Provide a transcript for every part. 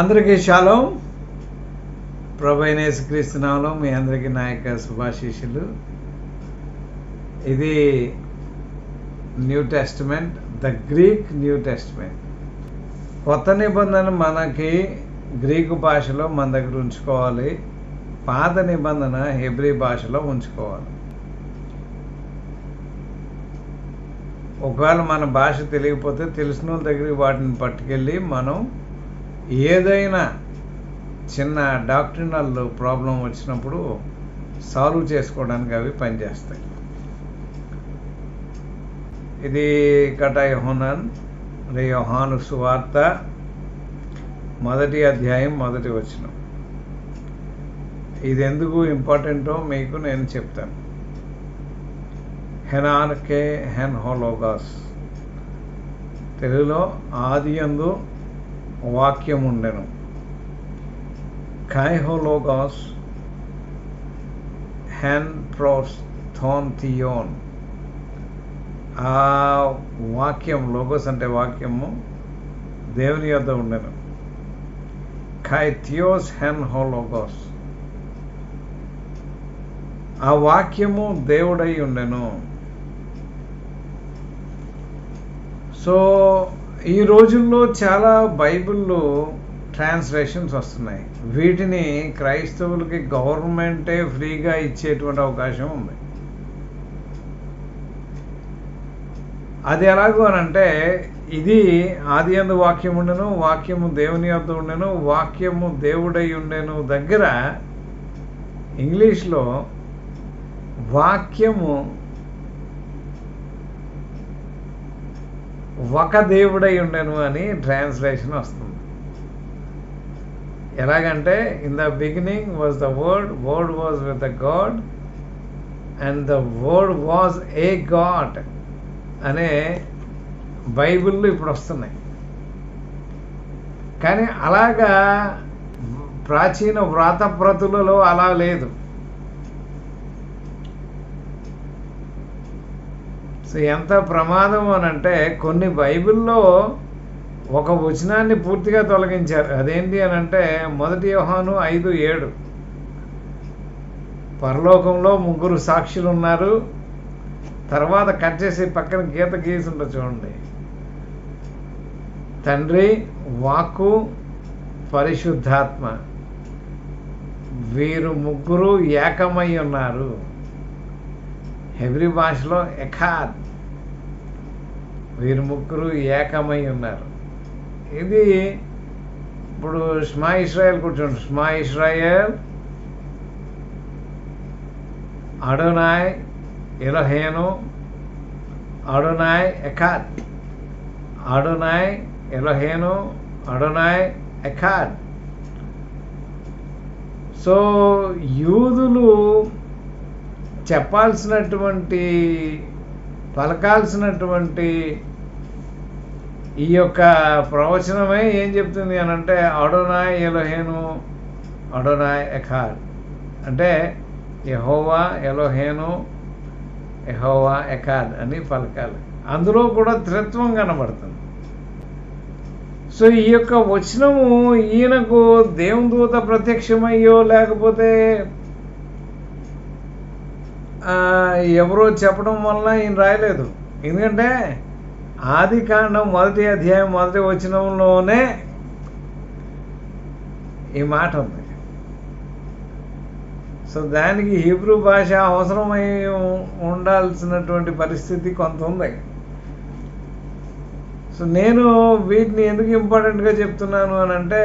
అందరికీ శాలం ప్రభైనేసు క్రీస్తునామలో మీ అందరికీ నాయక శుభాశీషులు ఇది New Testament the Greek New Testament. కొత్త నిబంధన మనకి గ్రీకు భాషలో మన దగ్గర ఉంచుకోవాలి. పాత నిబంధన హెబ్రీ భాషలో ఉంచుకోవాలి. ఒకవేళ మన భాష తెలియకపోతే తెలిసిన వాళ్ళ దగ్గరికి వాటిని పట్టుకెళ్ళి మనం ఏదైనా చిన్న డాక్టరినల్ ప్రాబ్లం వచ్చినప్పుడు సాల్వ్ చేసుకోవడానికి అవి పనిచేస్తాయి. ఇది కట రేయోహాను సువార్త మొదటి అధ్యాయం మొదటి వచనం. ఇది ఎందుకు ఇంపార్టెంటో మీకు నేను చెప్తాను. హెనార్కే హెన్ హోలోగాస్. తెలుగులో ఆది ఎందు వాక్యం ఉండెను కైహోలోగాస్ హెన్ ప్రోస్ థోన్ థియోన్ ఆ వాక్యం లోగోస్ అంటే వాక్యము దేవుని యొద్ద ఉండెను ఖై థియోస్ హెన్ హోలోగాస్ ఆ వాక్యము దేవుడై ఉండెను సో ఈ రోజుల్లో చాలా బైబిల్లో ట్రాన్స్లేషన్స్ వస్తున్నాయి. వీటిని క్రైస్తవులకి గవర్నమెంటే ఫ్రీగా ఇచ్చేటువంటి అవకాశం ఉంది. అది ఎలాగో అని అంటే ఇది ఆది అందు వాక్యం ఉండెను వాక్యము దేవుని యొద్ద ఉండెను వాక్యము దేవుడై ఉండెను దగ్గర ఇంగ్లీష్లో వాక్యము ఒక దేవుడై ఉండను అని ట్రాన్స్లేషన్ వస్తుంది. ఎలాగంటే in the beginning was the word word was with the God and the word was a God అనే బైబిళ్ళు ఇప్పుడు వస్తున్నాయి. కానీ అలాగా ప్రాచీన వ్రాతప్రతులలో అలా లేదు. ఎంత ప్రమాదం అని అంటే కొన్ని బైబిల్లో ఒక వచనాన్ని పూర్తిగా తొలగించారు. అదేంటి అని అంటే మొదటి యోహాను ఐదు ఏడు. పరలోకంలో ముగ్గురు సాక్షులు ఉన్నారు. తర్వాత కట్ చేసి పక్కన గీత గీసి ఉంటుంది చూడండి. తండ్రి వాక్కు పరిశుద్ధాత్మ. వీరు ముగ్గురు ఏకమై ఉన్నారు. హెబ్రి భాషలో ఎఖాద్. వీరు ముగ్గురు ఏకమై ఉన్నారు. ఇది ఇప్పుడు స్మా ఇస్రాయల్ కూర్చోండి. స్మా ఇస్రాయల్ అడోనాయ్ ఎలోహేను అడోనాయ్ ఎఖాద్. అడోనాయ్ ఎలోహేను అడోనాయ్ ఎఖాద్. సో యూదులు చెప్పాల్సినటువంటి పలకాల్సినటువంటి ఈ యొక్క ప్రవచనమే ఏం చెప్తుంది అని అంటే అడోనాయ్ ఎలోహేను అడోనాయ్ ఎఖాద్ అంటే యహోవా ఎలోహేను ఎహోవా ఎఖార్ అని పలకాలి. అందులో కూడా త్రిత్వం కనబడుతుంది. సో ఈ యొక్క వచనము ఈయనకు దేవుని దూత ప్రత్యక్షమయ్యో లేకపోతే ఎవరో చెప్పడం వలన ఈయన రాయలేదు. ఎందుకంటే ఆది కాండం మొదటి అధ్యాయం మొదటి వచనంలోనే ఈ మాట ఉంది. సో దానికి హీబ్రూ భాష అవసరమై ఉండాల్సినటువంటి పరిస్థితి కొంత ఉంది. సో నేను వీటిని ఎందుకు ఇంపార్టెంట్గా చెప్తున్నాను అని అంటే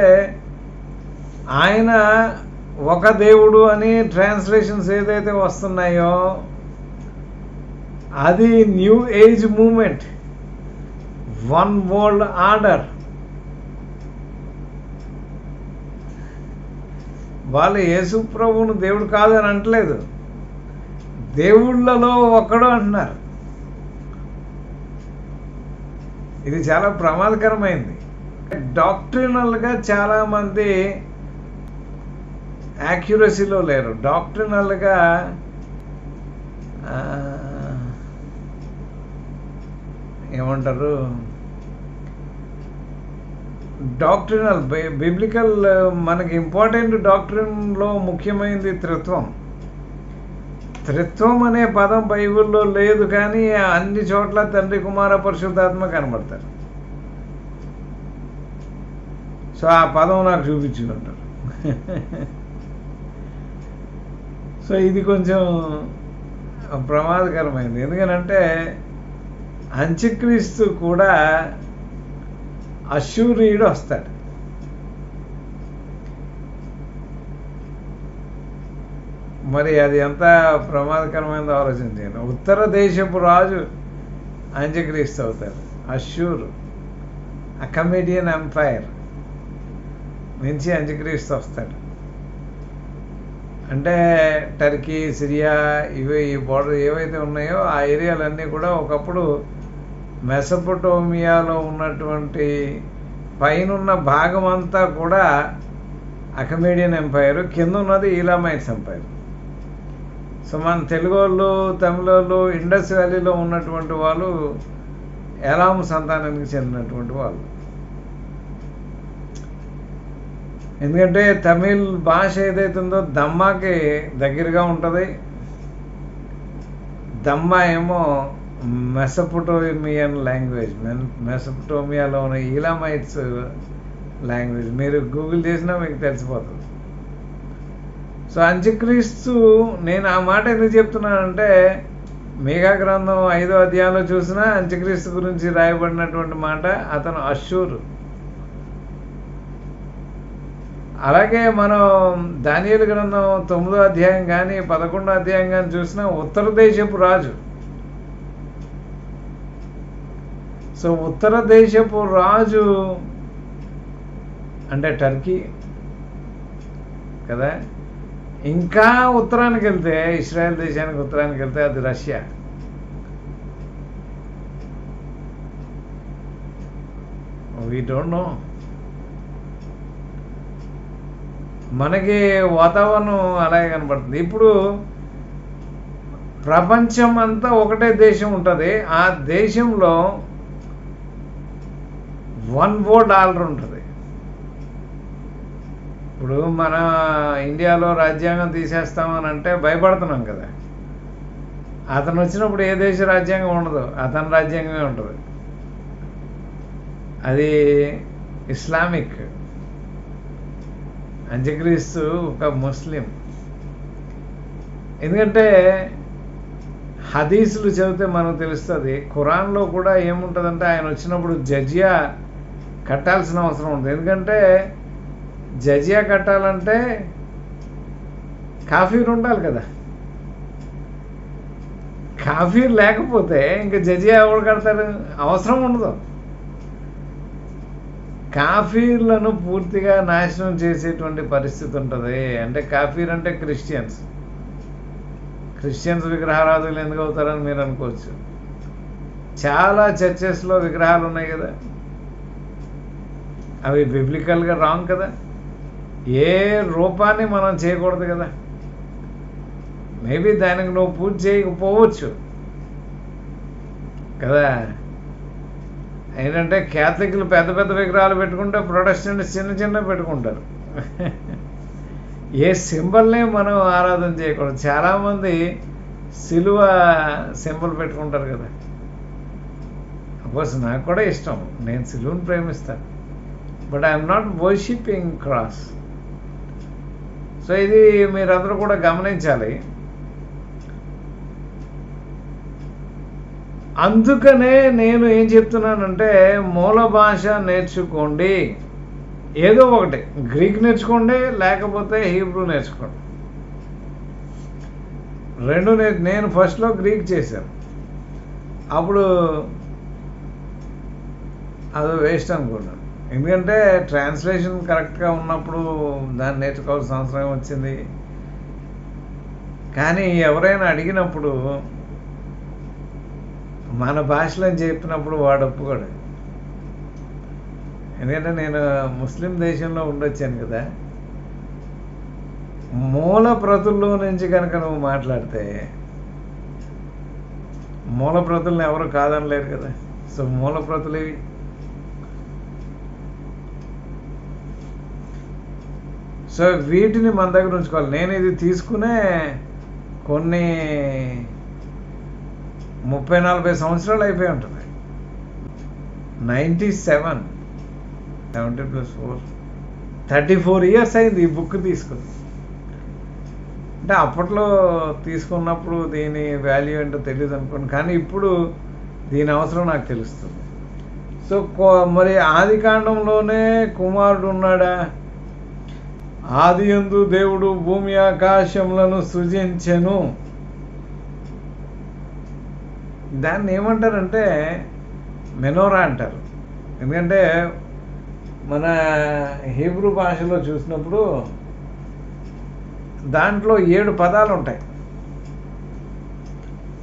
ఆయన ఒక దేవుడు అని ట్రాన్స్లేషన్స్ ఏదైతే వస్తున్నాయో అది new age movement one world order వాళ్ళు యేసు ప్రభువును దేవుడు కాదని అంటలేదు దేవుళ్ళలో ఒకడు అంటున్నారు. ఇది చాలా ప్రమాదకరమైంది. డాక్ట్రినల్గా చాలామంది యాక్యురసీలో లేరు. డాక్టర్నల్గా ఏమంటారు? డాక్టరినల్ బిబ్లికల్ మనకి ఇంపార్టెంట్ డాక్ట్రిన్లో ముఖ్యమైనది త్రిత్వం. త్రిత్వం అనే పదం బైబిల్లో లేదు కానీ అన్ని చోట్ల తండ్రి కుమార పరిశుద్ధాత్మ కనబడతారు. సో ఆ పదం నాకు చూపించుకుంటారు సో ఇది కొంచెం ప్రమాదకరమైంది. ఎందుకనంటే అంత్యక్రీస్తు కూడా అశూరియుడు వస్తాడు. మరి అది ఎంత ప్రమాదకరమైనదో ఆలోచించాను ఉత్తర దేశపు రాజు అంత్యక్రీస్తు అవుతాడు. అశూర్ అకమేడియన్ ఎంపైర్ నుంచి అంత్యక్రీస్తు వస్తాడు. అంటే టర్కీ సిరియా ఇవి ఈ బోర్డర్ ఏవైతే ఉన్నాయో ఆ ఏరియాలన్నీ కూడా ఒకప్పుడు మెసపటోమియాలో ఉన్నటువంటి పైనున్న భాగం అంతా కూడా అకమేడియన్ ఎంపైర్ కింద ఉన్నది ఈలామైట్స్ ఎంపైర్. సో మన తెలుగు వాళ్ళు తమిళ వాళ్ళు ఇండస్ వ్యాలీలో ఉన్నటువంటి వాళ్ళు ఎలాం సంతానానికి చెందినటువంటి వాళ్ళు. ఎందుకంటే తమిళ్ భాష ఏదైతే ఉందో దమ్మాకి దగ్గరగా ఉంటుంది. దమ్మా ఏమో మెసపటోమియన్ లాంగ్వేజ్ మెసపటోమియాలో ఉన్న ఈలామైట్స్ లాంగ్వేజ్. మీరు గూగుల్ చేసినా మీకు తెలిసిపోతుంది. సో అంత్యక్రీస్తు నేను ఆ మాట ఎందుకు చెప్తున్నానంటే మేఘా గ్రంథం ఐదో అధ్యాయంలో చూసినా అంత్యక్రీస్తు గురించి రాయబడినటువంటి మాట అతను అశూరు అలాగే మనం దానియలు గ్రంథం తొమ్మిదో అధ్యాయం కానీ పదకొండో అధ్యాయం కానీ చూసినా ఉత్తర దేశపు రాజు. సో ఉత్తర దేశపు రాజు అంటే టర్కీ కదా? ఇంకా ఉత్తరానికి వెళ్తే ఇస్రాయల్ దేశానికి ఉత్తరానికి వెళ్తే అది రష్యా. వీ డోంట్ నో మనకి వాతావరణం అలాగే కనపడుతుంది ఇప్పుడు ప్రపంచం అంతా ఒకటే దేశం ఉంటుంది. ఆ దేశంలో వన్ ఓ డాలర్ ఉంటుంది. ఇప్పుడు మన ఇండియాలో రాజ్యాంగం తీసేస్తామని అంటే భయపడుతున్నాం కదా. అతను వచ్చినప్పుడు ఏ దేశ రాజ్యాంగం ఉండదు. అతని రాజ్యాంగమే ఉంటుంది. అది ఇస్లామిక్ అంత్యక్రీస్తు ఒక ముస్లిం. ఎందుకంటే హదీసులు చదివితే మనకు తెలుస్తుంది ఖురాన్లో కూడా ఏముంటుందంటే ఆయన వచ్చినప్పుడు జజియా కట్టాల్సిన అవసరం ఉంది ఎందుకంటే జజియా కట్టాలంటే కాఫీర్ ఉండాలి కదా. కాఫీర్ లేకపోతే ఇంకా జజియా ఎవడు కడతాడు అవసరం ఉండదు. కాఫీర్లను పూర్తిగా నాశనం చేసేటువంటి పరిస్థితి ఉంటుంది. అంటే కాఫీర్ అంటే క్రిస్టియన్స్. క్రిస్టియన్స్ విగ్రహారాధులు ఎందుకు అవుతారని మీరు అనుకోవచ్చు. చాలా చర్చెస్లో విగ్రహాలు ఉన్నాయి కదా. అవి బిబ్లికల్గా రాంగ్ కదా. ఏ రూపాన్ని మనం చేయకూడదు కదా. మేబీ దానికి నువ్వు పూజ చేయకపోవచ్చు. కదా. ఏంటంటే క్యాథలిక్లు పెద్ద పెద్ద విగ్రహాలు పెట్టుకుంటే ప్రొటెస్టెంట్ చిన్న చిన్న పెట్టుకుంటారు. ఏ సింబల్ని మనం ఆరాధన చేయకూడదు. చాలామంది సిలువ సింబల్ పెట్టుకుంటారు కదా. అఫ్కోర్స్ నాకు కూడా ఇష్టం. నేను సిలువను ప్రేమిస్తాను but I'm not worshipping cross. So ఇది మీరందరూ కూడా గమనించాలి. అందుకనే నేను ఏం చెప్తున్నానంటే మూల భాష నేర్చుకోండి. ఏదో ఒకటి. గ్రీక్ నేర్చుకోండి లేకపోతే హీబ్రూ నేర్చుకోండి. రెండు నే నేను ఫస్ట్లో గ్రీక్ చేశాను. అప్పుడు అది వేస్ట్ అనుకున్నాను. ఎందుకంటే ట్రాన్స్లేషన్ కరెక్ట్గా ఉన్నప్పుడు దాన్ని నేర్చుకోవాల్సిన అవసరం వచ్చింది. కానీ ఎవరైనా అడిగినప్పుడు మన భాషలో చెప్పినప్పుడు వాడు ఒప్పుకోడు. ఎందుకంటే నేను ముస్లిం దేశంలో ఉండొచ్చాను కదా. మూల ప్రతుల్లో నుంచి కనుక నువ్వు మాట్లాడితే మూల ప్రతులను ఎవరు కాదనలేరు కదా. సో మూల ప్రతులు ఇవి సో వీటిని మన దగ్గర ఉంచుకోవాలి. నేను ఇది తీసుకునే కొన్ని ముప్పై నలభై సంవత్సరాలు అయిపోయి ఉంటుంది. Ninety seven seventy plus four thirty four years అయింది ఈ బుక్ తీసుకుని. అంటే అప్పట్లో తీసుకున్నప్పుడు దీని వాల్యూ ఏంటో తెలియదు అనుకోండి కానీ ఇప్పుడు దీని అవసరం నాకు తెలుస్తుంది. సో మరి ఆది కాండంలోనే కుమారుడు ఉన్నాడా? ఆది ఎందు దేవుడు భూమి ఆకాశములను సృజించెను. దాన్ని ఏమంటారంటే మెనోరా అంటారు. ఎందుకంటే మన హీబ్రూ భాషలో చూసినప్పుడు దాంట్లో ఏడు పదాలు ఉంటాయి.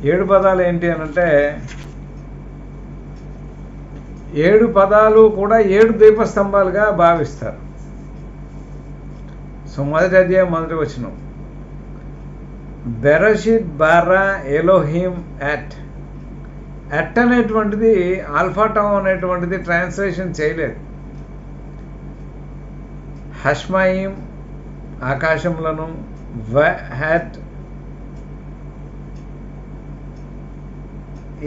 ఏడు పదాలు ఏంటి అని అంటే ఏడు పదాలు కూడా ఏడు దీపస్తంభాలుగా భావిస్తారు. సో మొదటి అధ్యాయం మొదటి వచ్చిన బెరషిద్ బారా ఎలోహిమ్ యాట్ ఎట్ అనేటువంటిది ఆల్ఫాటం అనేటువంటిది ట్రాన్స్లేషన్ చేయలేదు. హష్మాయిం ఆకాశములను వ హ్యాట్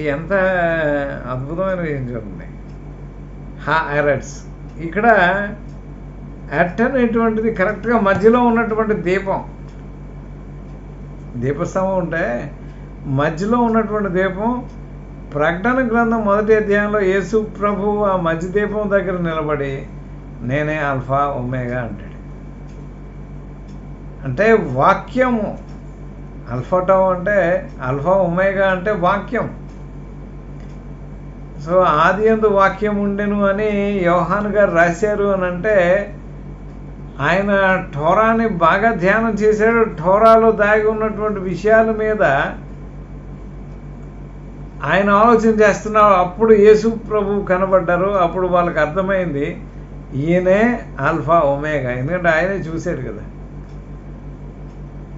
ఈ ఎంత అద్భుతమైన విషయం చూడండి హా ఎరట్స్ ఇక్కడ అట్ అనేటువంటిది కరెక్ట్గా మధ్యలో ఉన్నటువంటి దీపం. దీపస్తంభం ఉంటే మధ్యలో ఉన్నటువంటి దీపం ప్రకటన గ్రంథం మొదటి అధ్యాయంలో యేసు ప్రభు ఆ మధ్య దీపం దగ్గర నిలబడి నేనే అల్ఫా ఒమేగా అంటాడు. అంటే వాక్యము అల్ఫాటో అంటే అల్ఫా ఒమేగా అంటే వాక్యం. సో ఆది ఎందు వాక్యం ఉండెను అని యోహాన్ గారు రాశారు అని అంటే ఆయన ఠోరాని బాగా ధ్యానం చేశాడు. ఠోరాలో దాగి ఉన్నటువంటి విషయాల మీద ఆయన ఆలోచన చేస్తున్న అప్పుడు యేసు ప్రభు కనబడ్డారు అప్పుడు వాళ్ళకి అర్థమైంది ఈయనే ఆల్ఫా ఒమేగా ఎందుకంటే ఆయనే చూశాడు కదా.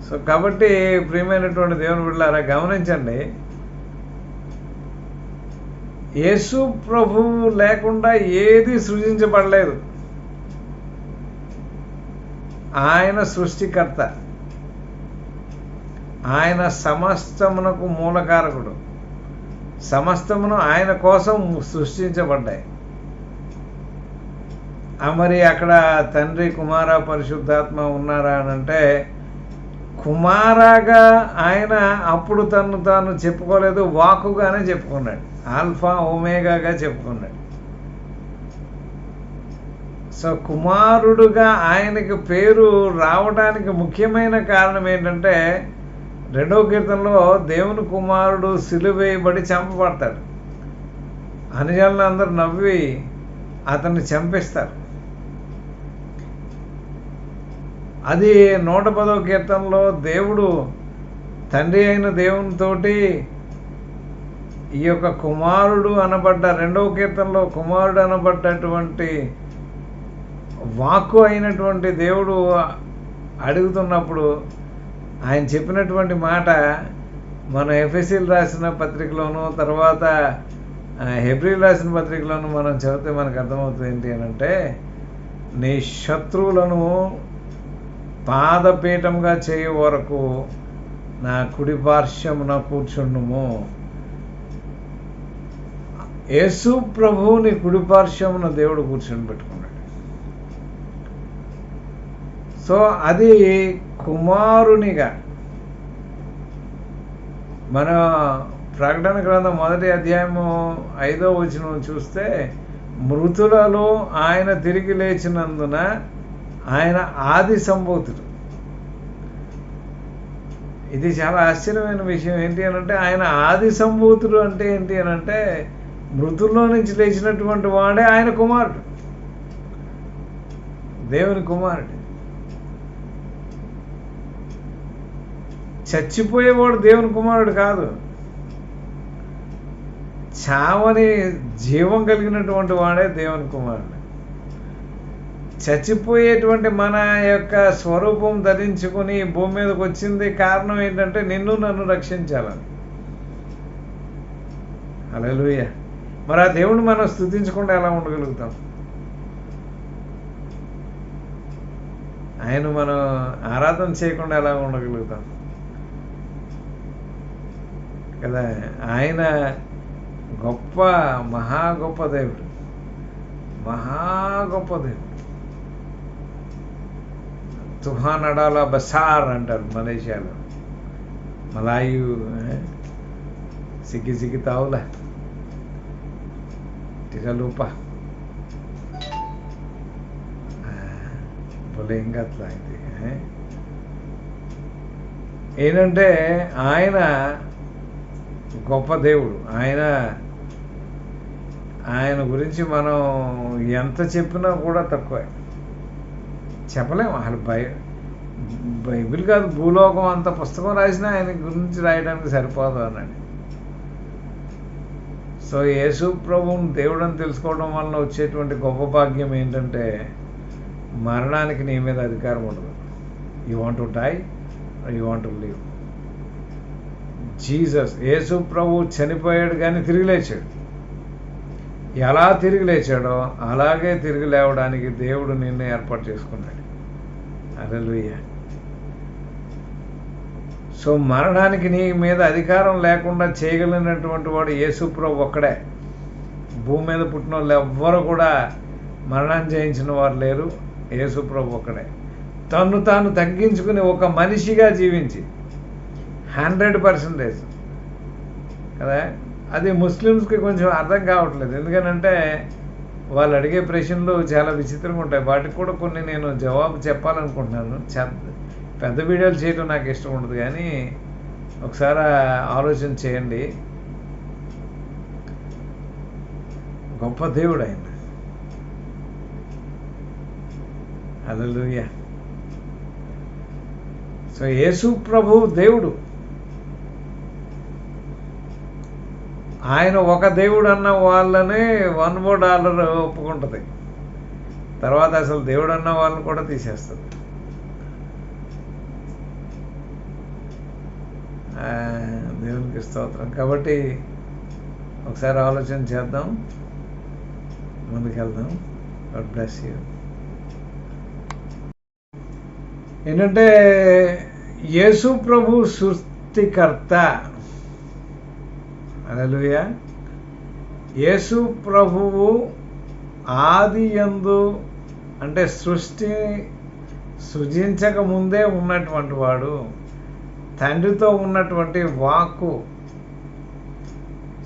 సో కాబట్టి ప్రియమైనటువంటి దేవుని బిడ్డలారా గమనించండి యేసు ప్రభువు లేకుండా ఏది సృజించబడలేదు. ఆయన సృష్టికర్త ఆయన సమస్తమునకు మూలకారకుడు. సమస్తమును ఆయన కోసం సృష్టించబడ్డాయి. మరి అక్కడ తండ్రి కుమార పరిశుద్ధాత్మ ఉన్నారా అని అంటే కుమారాగా ఆయన అప్పుడు తను తాను చెప్పుకోలేదు వాకుగానే చెప్పుకున్నాడు. ఆల్ఫా ఒమేగాగా చెప్పుకున్నాడు. సో కుమారుడుగా ఆయనకి పేరు రావడానికి ముఖ్యమైన కారణం ఏంటంటే రెండవ కీర్తనలో దేవుని కుమారుడు సిలువేయబడి చంపబడతాడు. అనుజనులు అందరూ నవ్వి అతన్ని చంపిస్తారు. అది నూట పదవ కీర్తనలో దేవుడు తండ్రి అయిన దేవునితోటి ఈ యొక్క కుమారుడు అనబడ్డ రెండవ కీర్తనలో కుమారుడు అనబడ్డటువంటి వాక్కు అయినటువంటి దేవుడు అడుగుతున్నప్పుడు ఆయన చెప్పినటువంటి మాట మన ఎఫ్ఎస్సీలు రాసిన పత్రికలోను తర్వాత హెబ్రిల్ రాసిన పత్రికలోను మనం చదివితే మనకు అర్థమవుతుంది ఏంటి అని అంటే నీ శత్రువులను పాదపీఠంగా చేయ వరకు నా కుడి పార్శ్వమున కూర్చుండుము. యేసు ప్రభువుని కుడి పార్శ్వమున దేవుడు కూర్చొని పెట్టుకున్నాడు. సో అది కుమారునిగా మన ప్రకటన గ్రంథం మొదటి అధ్యాయము ఐదో వచనం చూస్తే మృతులలో ఆయన తిరిగి లేచినందున ఆయన ఆది సంభూతుడు. ఇది చాలా ఆశ్చర్యమైన విషయం ఏంటి అని అంటే ఆయన ఆది సంభూతుడు అంటే ఏంటి అని అంటే మృతుల్లో నుంచి లేచినటువంటి వాడే ఆయన కుమారుడు. దేవుని కుమారుడు. చచ్చిపోయేవాడు దేవుని కుమారుడు కాదు. చావని జీవం కలిగినటువంటి వాడే దేవుని కుమారుడు. చచ్చిపోయేటువంటి మన యొక్క స్వరూపం ధరించుకుని భూమి మీదకి వచ్చింది కారణం ఏంటంటే నిన్ను నన్ను రక్షించాలని. అలలుయ మరి ఆ దేవుడు మనం స్థుతించకుండా ఎలా ఉండగలుగుతాం? ఆయన మనం ఆరాధన చేయకుండా ఎలా ఉండగలుగుతాం? కదా? ఆయన గొప్ప మహా గొప్ప దేవుడు. మహా గొప్ప దేవుడు. తుఫాన్ అడాల బసార్ అంటారు మలేషియాలో. మలాయు సిగ్గి సిగ్గి తావులా. టిరలూప భలే అట్లా ఏంటంటే ఆయన గొప్ప దేవుడు. ఆయన ఆయన గురించి మనం ఎంత చెప్పినా కూడా తక్కువే. చెప్పలేము. అసలు బై బైబిల్ కాదు భూలోకం అంత పుస్తకం రాసినా ఆయన గురించి రాయడానికి సరిపోదు అన్నాడు. సో యేసు ప్రభువుని దేవుడని తెలుసుకోవడం వల్ల వచ్చేటువంటి గొప్ప భాగ్యం ఏంటంటే మరణానికి నీ మీద అధికారం ఉండదు. You want to die you want to live Jesus యేసు ప్రభు చనిపోయాడు కానీ తిరిగి లేచాడు. ఎలా తిరిగి లేచాడో అలాగే తిరిగి లేవడానికి దేవుడు నిన్ను ఏర్పాటు చేసుకున్నాడు. అరలుయ్య సో మరణానికి నీ మీద అధికారం లేకుండా చేయగలిగినటువంటి వాడు యేసు ప్రభు ఒక్కడే. భూమి మీద పుట్టిన వాళ్ళు ఎవ్వరు కూడా మరణం చేయించిన వారు లేరు. యేసు ప్రభు ఒక్కడే. తను తాను తగ్గించుకుని ఒక మనిషిగా జీవించి హండ్రెడ్ పర్సెంటేజ్ కదా? అది ముస్లిమ్స్కి కొంచెం అర్థం కావట్లేదు. ఎందుకనంటే వాళ్ళు అడిగే ప్రశ్నలు చాలా విచిత్రంగా ఉంటాయి. వాటికి కూడా కొన్ని నేను జవాబు చెప్పాలనుకుంటున్నాను. పెద్ద వీడియోలు చేయడం నాకు ఇష్టం ఉండదు. కానీ ఒకసారి ఆలోచన చేయండి. గొప్ప దేవుడు ఆయన. అదలుయ సో యేసు ప్రభు దేవుడు. ఆయన ఒక దేవుడు అన్న వాళ్ళని వన్ మోర్ డాలర్ ఒప్పుకుంటుంది. తర్వాత అసలు దేవుడు అన్న వాళ్ళని కూడా తీసేస్తుంది. దేవునికి స్తోత్రం. కాబట్టి ఒకసారి ఆలోచన చేద్దాం. ముందుకెళ్దాం. God bless you. ఏంటంటే యేసు ప్రభు సృష్టికర్త. అలలుయ యేసు ప్రభువు ఆది యందు అంటే సృష్టి సృజించక ముందే ఉన్నటువంటి వాడు తండ్రితో ఉన్నటువంటి వాక్కు.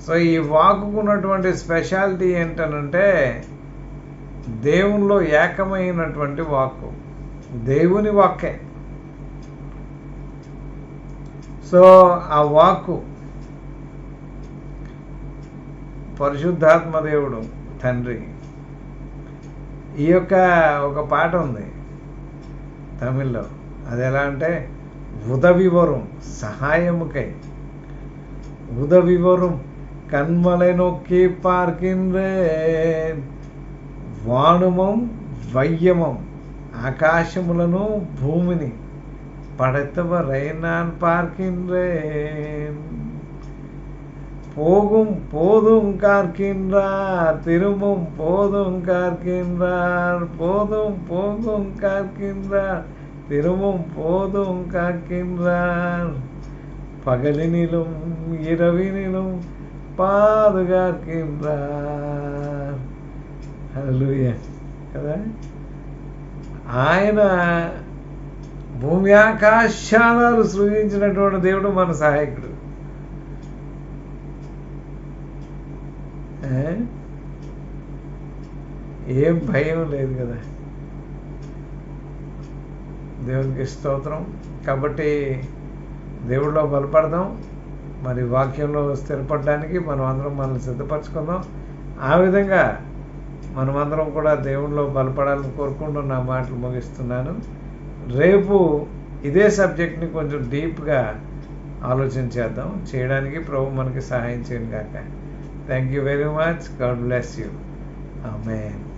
సో ఈ వాక్కుకు ఉన్నటువంటి స్పెషాలిటీ ఏంటనంటే దేవునిలో ఏకమైనటువంటి వాక్కు. దేవుని వాక్కే. సో ఆ వాక్కు పరిశుద్ధాత్మదేవుడు తండ్రి. ఈ యొక్క ఒక పాట ఉంది తమిళ్ళో. అది ఎలా అంటే ఉదవివరం సహాయముకై உதவிவரும் கண்மலை நோக்கி பார்க்கின்றேன் వాణుమం వయ్యమం ఆకాశములను భూమిని పడతవరైనాన్ పార్కిండ్రేన్ போகும் போதும் கார்க்கின்றார் திரும்பும் போதும் கார்க்கின்றார் போதும் போகும் கார்க்கின்றார் திரும்பும் போதும் காக்கின்றார் பகலினிலும் இரவினிலும் పాదుగాకింద్రార్ హల్లెలూయా కదా ఆయన భూమి ఆకాశాలను సృజించినటువంటి దేవుడు మన సహాయకుడు ఏం? భయం లేదు కదా. దేవునికి స్తోత్రం. కాబట్టి దేవుడిలో బలపడదాం. మరి వాక్యంలో స్థిరపడడానికి మనం అందరం మనల్ని సిద్ధపరచుకుందాం. ఆ విధంగా మనమందరం కూడా దేవుడిలో బలపడాలని కోరుకుంటూ నా మాటలు ముగిస్తున్నాను. రేపు ఇదే సబ్జెక్ట్ని కొంచెం డీప్గా ఆలోచన చేద్దాం. చేయడానికి ప్రభు మనకి సహాయం చేయను కాక Thank you very much. God bless you. Amen.